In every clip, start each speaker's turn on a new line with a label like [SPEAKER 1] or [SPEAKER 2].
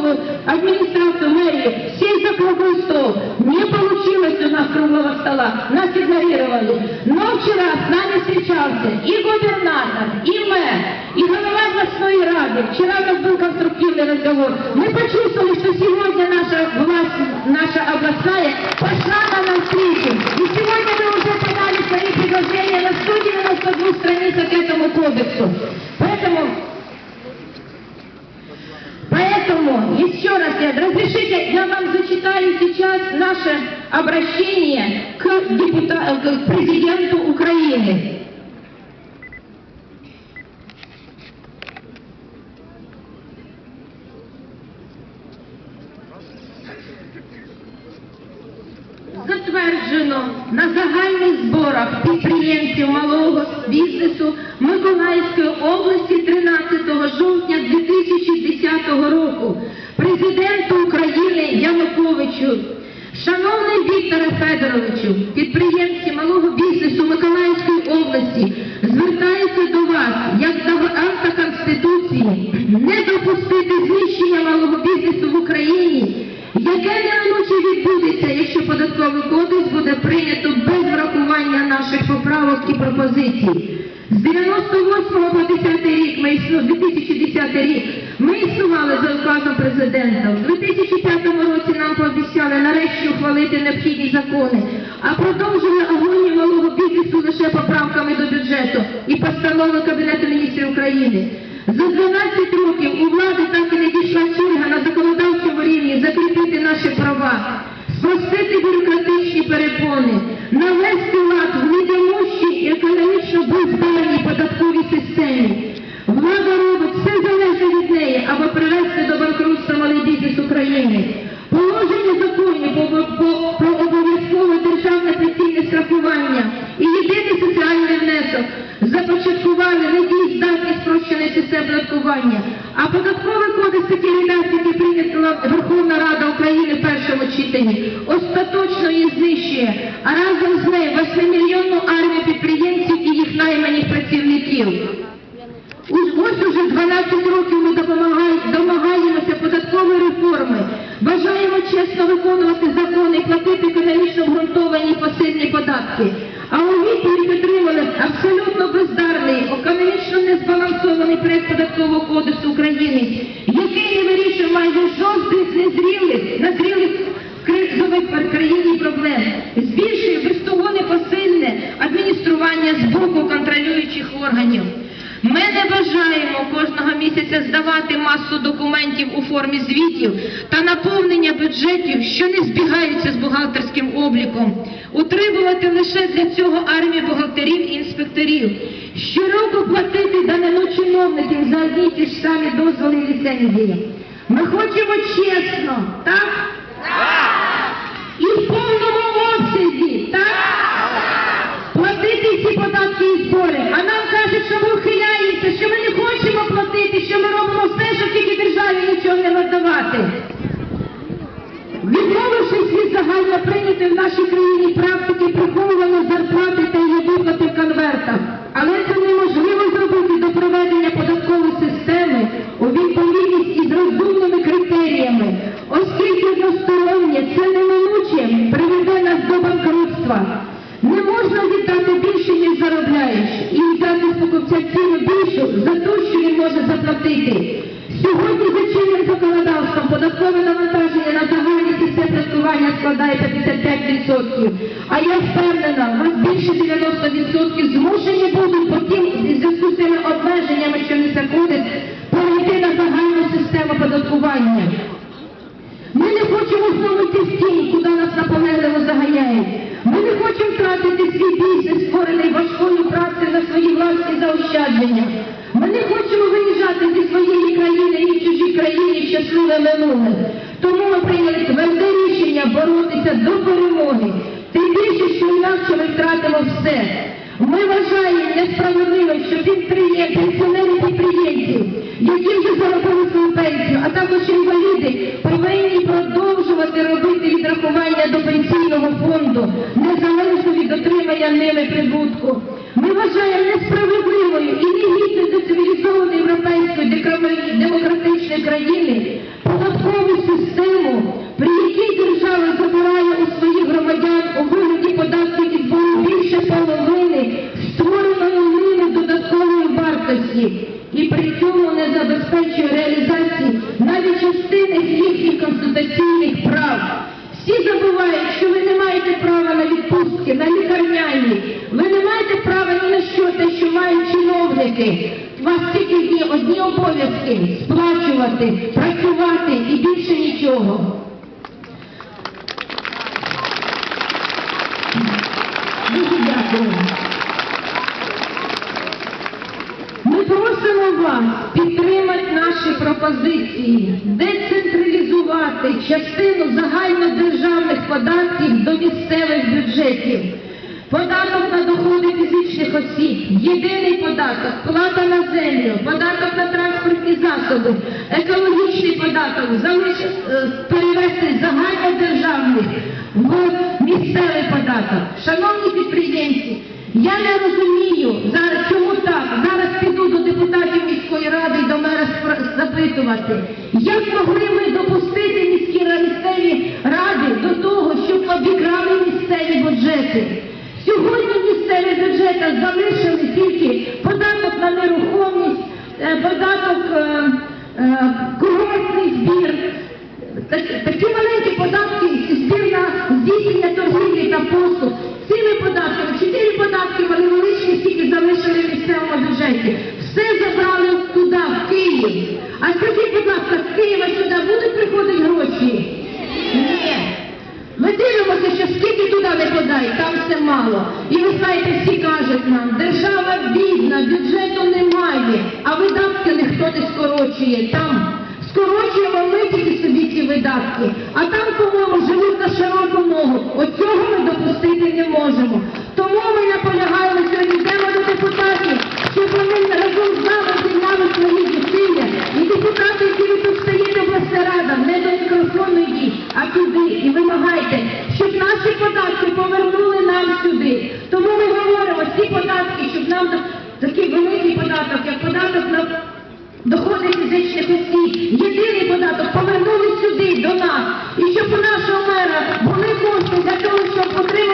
[SPEAKER 1] голову администрацию мэрии, сесть за круглый стол. Не получилось у нас круглого стола, нас игнорировали. Но вчера с нами встречался и губернатор, и мэр, и голова областной рады. Вчера у нас был конструктивный разговор. Мы почувствовали, что сегодня наша власть, наша областная пошла на навстречу. И сегодня мы уже подали свои предложения на 192 страницах к этому кодексу. Еще раз, я, разрешите, я вам зачитаю сейчас наше обращение к, депута- к президенту Украины. Затверджено на загальних зборах підприємців малого бізнесу Миколаївської області 13 жовтня 2010 року президенту України Януковичу. Шановний Вікторе Федоровичу, підприємці малого бізнесу Миколаївської області звертаються до вас як до гаранта Конституції не допустити знищення малого бізнесу в Україні яке неминуче відбудеться, якщо податковий кодекс буде прийнято без врахування наших поправок і пропозицій. З 98 по 10 рік ми існу- 2010 рік ми існували за указом президента. У 2005 році нам пообіцяли нарешті ухвалити необхідні закони, а продовжили агонію малого бізнесу лише поправками до бюджету і постанови Кабінету міністрів України. За 12 років у влади так і не дійшла черга на законодавчому рівні закріпити наші права, спростити бюрократичні перепони, навести лад в недомущій і економічно бездарній податковій України. Положення законів про обов'язкове державне пенсійне страхування і єдиний соціальний внесок започаткували недієздатність спрощеної системи податкування, а податковий кодекс редакції, які прийняла Верховна Рада України в першому читанні, остаточно її знищує, а разом з нею 8-мільйонну армію підприємців і їх найманих працівників. Ось уже 12 років чесно виконувати закони платити економічно обґрунтовані посильні податки. А у відповідь отримали абсолютно бездарний, економічно незбалансований проект податкового кодексу України, який не вирішує майже жодних незрілих, назрілих кризових країні проблем, збільшує без того непосильне адміністрування з боку контролюючих органів. Ми не бажаємо кожного місяця здавати масу документів у формі звітів та наповнення бюджетів, що не збігаються з бухгалтерським обліком, утримувати лише для цього армію бухгалтерів і інспекторів, щороку платити данину чиновників за одні ті ж самі дозволи і ліцензії. Ми хочемо чесно, так? Заощадження. Ми не хочемо виїжджати зі своєї країни і в чужій країні щасливе минуле. Тому ми прийняли тверде рішення боротися до перемоги. Тим більше, що інакше ми втратимо все. Ми вважаємо несправедливим, що пенсіонери підприємців, які вже заробили свою пенсію, а також інваліди, повинні продовжувати робити відрахування до пенсійного фонду, незалежно від отримання ними прибутку. Ми вважаємо чиновники. У вас тільки є одні обов'язки сплачувати, працювати і більше нічого. Дуже дякую. Ми просимо вас підтримати наші пропозиції, децентралізувати частину загальнодержавних податків до місцевих бюджетів. Податок доходи фізичних осіб, єдиний податок, плата на землю, податок на транспортні засоби, екологічний податок е, перевести з загальнодержавних в місцевий податок. Шановні підприємці, я не розумію чому так. Зараз піду до депутатів міської ради і до мера запитувати, як могли ми допустити міські місцеві ради до того, щоб обікрали місцеві бюджети. Сьогодні залишили тільки податок на нерухомість, е, податок І ви знаєте, всі кажуть нам, держава бідна, бюджету немає, а видатки ніхто не скорочує. Там скорочуємо ми тільки собі ці видатки, а там, по-моєму, живуть на широку ногу. Оцього ми допустити не можемо. Тому ми наполягаємо сьогодні, йдемо до депутатів, щоб вони разом з нами зайняли свої зусилля. І депутати, які ви тут стоїте, обласна рада, не до мікрофону йдіть, а туди і вимагайте, щоб наші податки повернули нам сюди. Тому ми говоримо, ці податки, щоб нам до- такий великий податок, як податок на доходи фізичних осіб, єдиний податок повернули сюди, до нас. І щоб у нашого мера були кошти для того, щоб отримати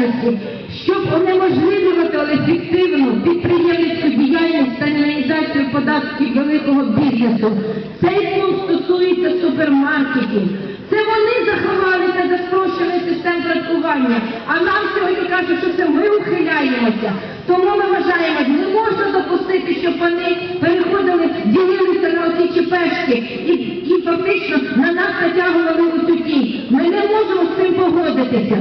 [SPEAKER 1] діяльності, щоб унеможливлювати ефективну підприємницьку діяльність та реалізацію податків великого бізнесу. Цей пункт стосується супермаркетів. Це вони заховалися за спрощений систем податкування, а нам сьогодні кажуть, що це ми ухиляємося. Тому ми вважаємо, не можна допустити, щоб вони переходили, ділилися на оці чепешки і, і фактично на нас натягували у суді. Ми не можемо з цим погодитися.